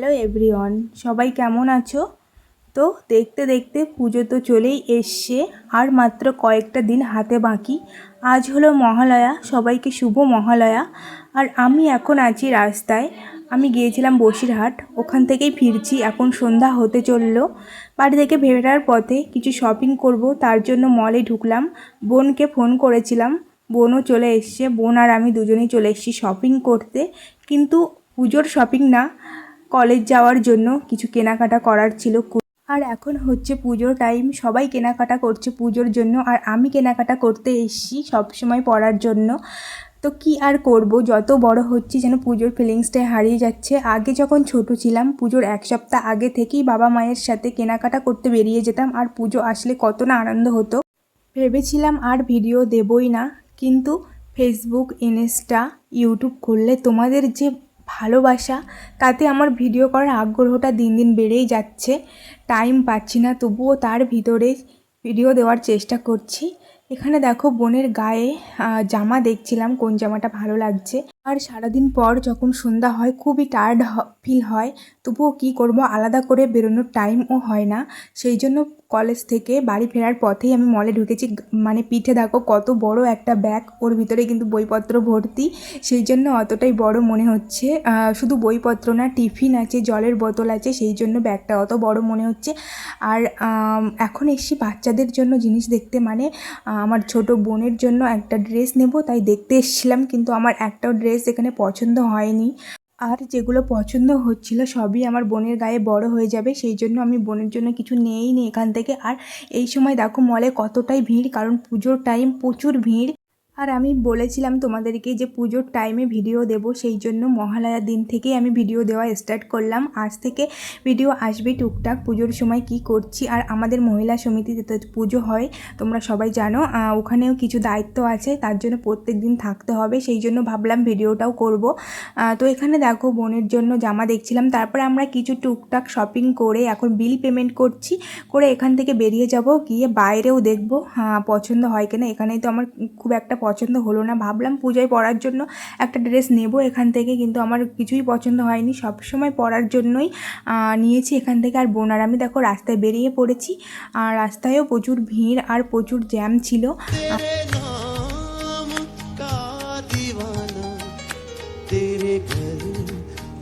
Hello everyone সবাই কেমন আছো? তো দেখতে দেখতে পুজো তো চলেই এসছে, আর মাত্র কয়েকটা দিন হাতে বাকি। আজ হলো মহালয়া, সবাইকে শুভ মহালয়া। আর আমি এখন আছি রাস্তায়। আমি গিয়েছিলাম বসিরহাট, ওখান থেকেই ফিরছি, এখন সন্ধ্যা হতে চলল। বাড়ি থেকে ফেরার পথে কিছু শপিং করব, তার জন্য মলে ঢুকলাম। বোনকে ফোন করেছিলাম। বোনও চলে এসছে। বোন আর আমি দুজনেই চলে এসেছি শপিং করতে। কিন্তু পুজোর শপিং না। কলেজ যাওয়ার জন্য কিছু কেনাকাটা করার ছিল আর এখন হচ্ছে পুজোর টাইম সবাই কেনাকাটা করছে পুজোর জন্য আর আমি কেনাকাটা করতে এসেছি সবসময় পড়ার জন্য। তো কি আর করব? যত বড় হচ্ছি যেন পুজোর ফিলিংসটাই হারিয়ে যাচ্ছে। আগে যখন ছোট ছিলাম, পুজোর এক সপ্তাহ আগে থেকেই বাবা মায়ের সাথে কেনাকাটা করতে বেরিয়ে যেতাম আর পুজো আসলে কত না আনন্দ হতো। ভেবেছিলাম আর ভিডিও দেবই না, কিন্তু ফেসবুক ইনস্টা ইউটিউব খুললে তোমাদের যে ভালোবাসা, তাতে আমার ভিডিও করার আগ্রহটা দিন দিন বেড়েই যাচ্ছে। টাইম পাচ্ছি না, তবুও তার ভিতরে ভিডিও দেওয়ার চেষ্টা করছি। এখানে দেখো, বোনের গায়ে জামা দেখছিলাম, কোন জামাটা ভালো লাগছে। আর সারাদিন পর যখন সন্ধ্যা হয়, খুবই টায়ার্ড ফিল হয়। তবুও কী করব? আলাদা করে বেরোনোর টাইমও হয় না। সেই জন্য কলেজ থেকে বাড়ি ফেরার পথেই আমি মলে ঢুকেছি। মানে পিঠে দেখো, কত বড় একটা ব্যাগ ওর ভিতরে কিন্তু বইপত্র ভর্তি। সেই জন্য অতটাই বড় মনে হচ্ছে। শুধু বইপত্র না, টিফিন আছে, জলের বোতল আছে, সেই জন্য ব্যাগটা অত বড় মনে হচ্ছে। আর এখন এসছি বাচ্চাদের জন্য জিনিস দেখতে। মানে আমার ছোট বোনের জন্য একটা ড্রেস নেব, তাই দেখতে এসেছিলাম। কিন্তু আমার একটাও ড্রেস এখানে পছন্দ হয়নি। আর যেগুলো পছন্দ হচ্ছিল সবই আমার বোনের গায়ে বড় হয়ে যাবে, সেই জন্য আমি বোনের জন্য কিছু নেই নি এখান থেকে। আর এই সময় দেখো মলে কতটাই ভিড়, কারণ পুজোর টাইম প্রচুর ভিড়। আর আমি বলেছিলাম তোমাদেরকে যে পুজোর টাইমে ভিডিও দেব, সেই জন্য মহালয়ার দিন থেকেই আমি ভিডিও দেওয়া স্টার্ট করলাম। আজ থেকে ভিডিও আসবে টুকটাক পুজোর সময় কি করছি, আর আমাদের মহিলা সমিতিতে পুজো হয়, তোমরা সবাই জানো। ওখানেও কিছু দায়িত্ব আছে, তার জন্য প্রত্যেক দিন থাকতে হবে, সেই জন্য ভাবলাম ভিডিওটাও করব। তো এখানে দেখো বোনের জন্য জামা দেখছিলাম, তারপরে আমরা কিছু টুকটাক শপিং করে এখন বিল পেমেন্ট করছি, করে এখান থেকে বেরিয়ে যাব, গিয়ে বাইরেও দেখব হ্যাঁ পছন্দ হয় কিনা, এখানেই তো আমার খুব একটা পছন্দ হলো না ভাবলাম পুজোয় পরার জন্য একটা ড্রেস নেব এখান থেকে কিন্তু আমার কিছুই পছন্দ হয়নি সবসময় পরার জন্যই আহ, নিয়েছি এখান থেকে আর বোন আর আমি দেখো রাস্তায় বেরিয়ে পড়েছি আর রাস্তায়ও প্রচুর ভিড় আর প্রচুর জ্যাম ছিল तेरे नाम का दीवाना तेरे घर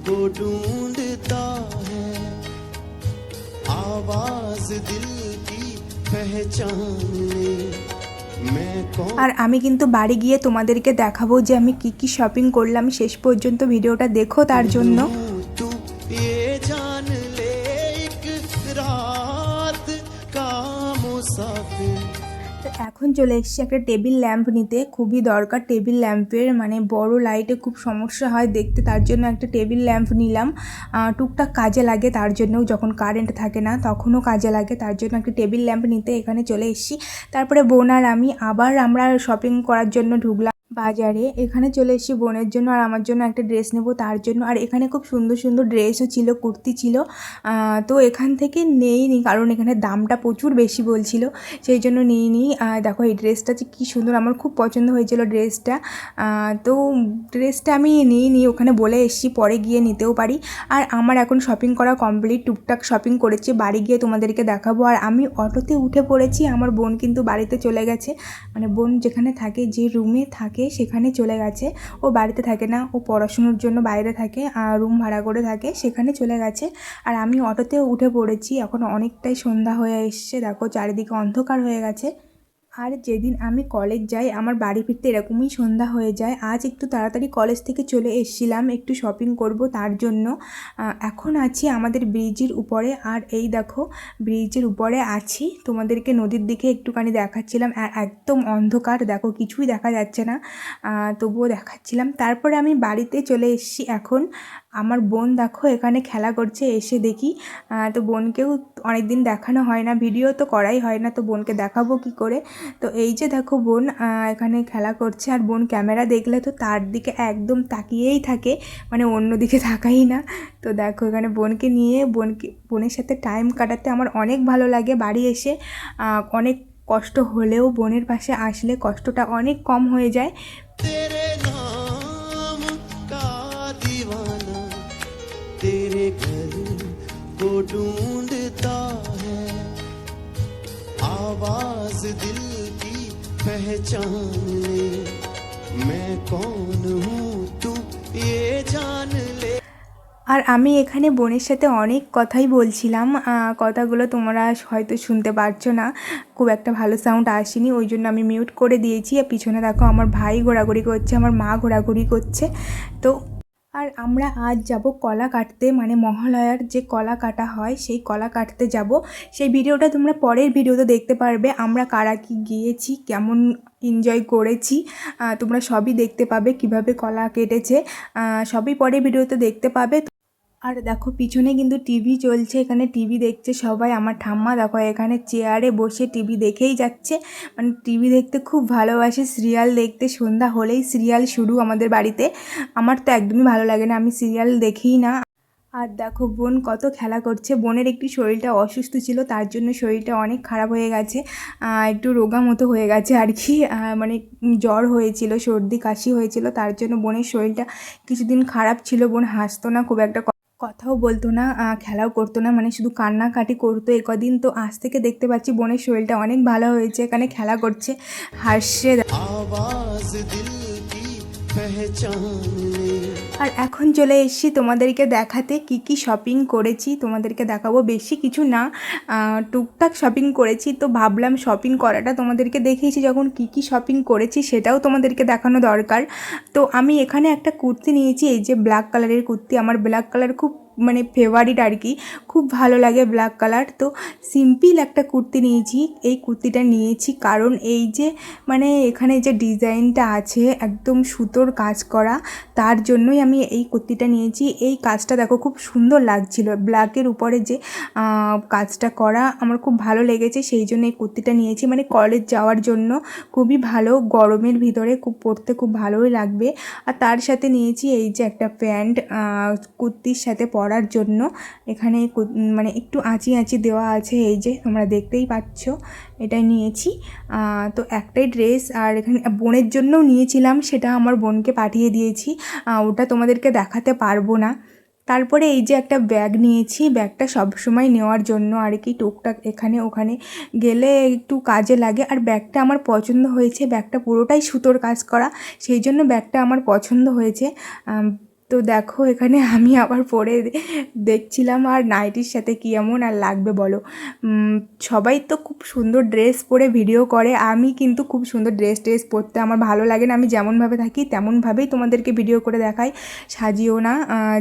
को ढूंढता है आवाज दिल की पहचान ले मैं कौन আর আমি কিন্তু বাড়ি গিয়ে তোমাদেরকে দেখাবো যে আমি কি কি শপিং করলাম শেষ পর্যন্ত ভিডিওটা দেখো তার জন্য। এখন চলে এসেছি একটা টেবিল ল্যাম্প নিতে। খুবই দরকার টেবিল ল্যাম্পের মানে বড় লাইটে খুব সমস্যা হয় দেখতে, তার জন্য একটা টেবিল ল্যাম্প নিলাম। টুকটাক কাজে লাগে তার জন্যও, যখন কারেন্ট থাকে না তখনও কাজে লাগে, তার জন্য একটা টেবিল ল্যাম্প নিতে এখানে চলে এসেছি। তারপরে বোনার আমি, আবার আমরা শপিং করার জন্য ঢুকলাম। বাজারে এখানে চলে এসেছি বোনের জন্য আর আমার জন্য একটা ড্রেস নেব তার জন্য। আর এখানে খুব সুন্দর সুন্দর ড্রেসও ছিল কুর্তি ছিল। তো এখান থেকে নেইনি কারণ এখানে দামটা প্রচুর বেশি বলছিল। সেই জন্য নিইনি। আহ, দেখো এই ড্রেসটা যে কী সুন্দর আমার খুব পছন্দ হয়েছিল ড্রেসটা। তো ড্রেসটা আমি নিইনি ওখানে বলে এসেছি পরে গিয়ে নিতেও পারি। আর আমার এখন শপিং করা কমপ্লিট টুকটাক শপিং করেছি বাড়ি গিয়ে তোমাদেরকে দেখাবো। আর আমি অটোতে উঠে পড়েছি আমার বোন কিন্তু বাড়িতে চলে গেছে। মানে বোন যেখানে থাকে যে রুমে থাকে সেখানে চলে গেছে। ও বাড়িতে থাকে না, ও পড়াশুনোর জন্য বাইরে থাকে আর রুম ভাড়া করে থাকে, সেখানে চলে গেছে। আর আমি অটোতেও উঠে পড়েছি, এখন অনেকটাই সন্ধ্যা হয়ে এসছে, দেখো চারিদিকে অন্ধকার হয়ে গেছে। আর যেদিন আমি কলেজ যাই, আমার বাড়ি ফিরতে এরকমই সন্ধ্যা হয়ে যায়। আজ একটু তাড়াতাড়ি কলেজ থেকে চলে এসেছিলাম, একটু শপিং করব তার জন্য। এখন আছি আমাদের ব্রিজের উপরে। আর এই দেখো ব্রিজের উপরে আছি। তোমাদেরকে নদীর দিকে একটুখানি দেখাচ্ছিলাম। আর একদম অন্ধকার, দেখো কিছুই দেখা যাচ্ছে না। তবুও দেখাচ্ছিলাম। তারপরে আমি বাড়িতে চলে এসেছি এখন। আমার বোন দেখো এখানে খেলা করছে, এসে দেখি। তো বোনকেও অনেক দিন দেখানো হয় না, ভিডিও তো করাই হয় না, তো বোনকে দেখাবো কি করে? তো এই যে দেখো বোন এখানে খেলা করছে আর বোন ক্যামেরা দেখলে তো তার দিকে একদম তাকিয়েই থাকে মানে অন্য দিকে তাকাই না। তো দেখো এখানে বোনকে নিয়ে, বোনকে, বোনের সাথে টাইম কাটাতে আমার অনেক ভালো লাগে বাড়ি এসে। অনেক কষ্ট হলেও বোনের পাশে আসলে কষ্টটা অনেক কম হয়ে যায়। तेरे नाम का दीवाना तेरे घर ढूंढता है आवाज दिल की पहचान ले मैं कौन हूँ तू ये जान ले আর আমি এখানে বোনের সাথে অনেক কথাই বলছিলাম আহ, কথাগুলো তোমরা হয়তো শুনতে পারছো না খুব একটা ভালো সাউন্ড আসেনি ওই জন্য আমি মিউট করে দিয়েছি আর পিছনে দেখো আমার ভাই ঘোরাঘুরি করছে আমার মা ঘোরাঘুরি করছে তো আর আমরা আজ যাব কলা কাটতে মানে মহালয়ার যে কলা কাটা হয়, সেই কলা কাটতে যাব। সেই ভিডিওটা তোমরা পরের ভিডিওতে দেখতে পারবে, আমরা কারা কি গিয়েছি, কেমন এনজয় করেছি তোমরা সবই দেখতে পাবে কীভাবে কলা কেটেছে সবই পরের ভিডিওতে দেখতে পাবে। আর দেখো, পিছনে কিন্তু টিভি চলছে, এখানে টিভি দেখছে সবাই। আমার ঠাম্মা দেখো, এখানে চেয়ারে বসে টিভি দেখেই যাচ্ছে। মানে টিভি দেখতে খুব ভালোবাসে, সিরিয়াল দেখতে সন্ধ্যা হলেই সিরিয়াল শুরু আমাদের বাড়িতে। আমার তো একদমই ভালো লাগে না, আমি সিরিয়াল দেখেই না। আর দেখো, বোন কত খেলা করছে। বোনের একটু শরীরটা অসুস্থ ছিল, তার জন্য শরীরটা অনেক খারাপ হয়ে গেছে। একটু রোগা মতো হয়ে গেছে আর কি। মানে জ্বর হয়েছিল, সর্দি কাশি হয়েছিল, তার জন্য বোনের শরীরটা কিছুদিন খারাপ ছিল। বোন হাসতো না খুব একটা। কথাও বলতো না খেলাও করতো না মানে শুধু কান্নাকাটি করতো। এ কদিন তো আজ থেকে দেখতে পাচ্ছি বোনের শরীরটা অনেক ভালো হয়েছে, এখানে খেলা করছে। হাসছে। আর এখন চলে এসেছি তোমাদেরকে দেখাতে কি কি শপিং করেছি। তোমাদেরকে দেখাবো বেশি কিছু না টুকটাক শপিং করেছি। তো ভাবলাম শপিং করাটা তোমাদেরকে দেখিয়েছি, যখন কি কি শপিং করেছি সেটাও তোমাদেরকে দেখানো দরকার। তো আমি এখানে একটা কুর্তি নিয়েছি, এই যে ব্ল্যাক কালারের কুর্তি। আমার ব্ল্যাক কালার খুব মানে ফেভারিট আর কি। খুব ভালো লাগে ব্ল্যাক কালার তো সিম্পল একটা কুর্তি নিয়েছি, এই কুর্তিটা নিয়েছি কারণ এই যে মানে এখানে যে ডিজাইনটা আছে, একদম সুতোর কাজ করা, তার জন্যই আমি এই কুর্তিটা নিয়েছি। এই কাজটা দেখো খুব সুন্দর লাগছিল। ব্ল্যাকের উপরে যে কাজটা করা আমার খুব ভালো লেগেছে, সেই জন্য এই কুর্তিটা নিয়েছি। মানে কলেজ যাওয়ার জন্য খুবই ভালো, গরমের ভিতরে খুব পরতে খুব ভালোই লাগবে। আর তার সাথে নিয়েছি এই যে একটা প্যান্ট কুর্তির সাথে পরার জন্য এখানে মানে একটু আঁচি আঁচি দেওয়া আছে, এই যে তোমরা দেখতেই পাচ্ছ, এটাই নিয়েছি। তো একটাই ড্রেস, আর এখানে বোনের জন্যও নিয়েছিলাম, সেটা আমার বোনকে পাঠিয়ে দিয়েছি। ওটা তোমাদেরকে দেখাতে পারব না। তারপরে এই যে একটা ব্যাগ নিয়েছি, ব্যাগটা সবসময় নেওয়ার জন্য, আর কি টুকটাক এখানে ওখানে গেলে একটু কাজে লাগে। আর ব্যাগটা আমার পছন্দ হয়েছে, ব্যাগটা পুরোটাই সুতোর কাজ করা, সেই জন্য ব্যাগটা আমার পছন্দ হয়েছে। তো দেখো, এখানে আমি আবার পরে দেখছিলাম আর নাইটির সাথে কী এমন আর লাগবে বলো। সবাই তো খুব সুন্দর ড্রেস পরে ভিডিও করে, আমি কিন্তু খুব সুন্দর ড্রেস ট্রেস পরতে আমার ভালো লাগে না। আমি যেমনভাবে থাকি, তেমনভাবেই তোমাদেরকে ভিডিও করে দেখাই। সাজিও না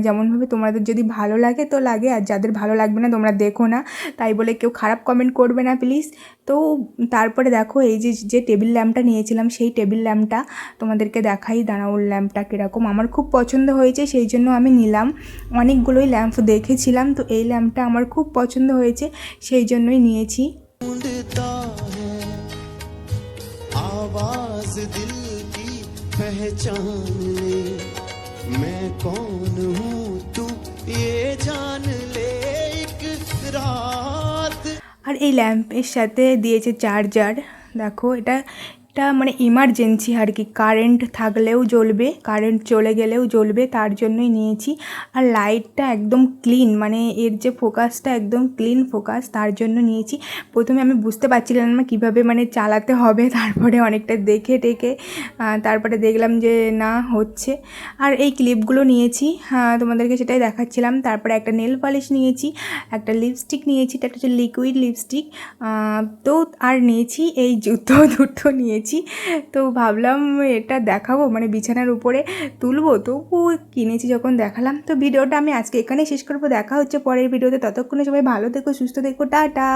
যেমনভাবে তোমাদের যদি ভালো লাগে তো লাগে, আর যাদের ভালো লাগবে না তোমরা দেখো না। তাই বলে কেউ খারাপ কমেন্ট করবে না প্লিজ তো তারপরে দেখো, এই যে যে টেবিল ল্যাম্পটা নিয়েছিলাম, সেই টেবিল ল্যাম্পটা তোমাদেরকে দেখাই দাঁড়াও ল্যাম্পটা কীরকম। আমার খুব পছন্দ হয়েছে। হয়েছে সেই জন্য আমি নিলাম। অনেকগুলোই ল্যাম্প দেখেছিলাম তো এই ল্যাম্পটা আমার খুব পছন্দ হয়েছে সেই জন্যই নিয়েছি। আর এই ল্যাম্পের সাথে দিয়েছে চার্জার দেখো এটা এটা মানে ইমার্জেন্সি আর কি। কারেন্ট থাকলেও জ্বলবে কারেন্ট চলে গেলেও জ্বলবে, তার জন্যই নিয়েছি। আর লাইটটা একদম ক্লিন মানে এর যে ফোকাসটা একদম ক্লিন ফোকাস তার জন্য নিয়েছি। প্রথমে আমি বুঝতে পারছিলাম না কীভাবে মানে চালাতে হবে, তারপরে অনেকটা দেখে টেকে তারপরে দেখলাম যে না, হচ্ছে। আর এই ক্লিপগুলো নিয়েছি তোমাদেরকে সেটাই দেখাচ্ছিলাম। তারপরে একটা নেল পালিশ নিয়েছি, একটা লিপস্টিক নিয়েছি, এটা হচ্ছে লিকুইড লিপস্টিক তো আর নিয়েছি এই জুতো দুটো নিয়েছি। তো ভাবলাম এটা দেখাবো মানে বিছানার উপরে তুলবো। তবু কিনেছি যখন দেখালাম। তো ভিডিওটা আমি আজকে এখানেই শেষ করব। দেখা হচ্ছে পরের ভিডিওতে। ততক্ষণে সবাই ভালো দেখো সুস্থ দেখো টাটা!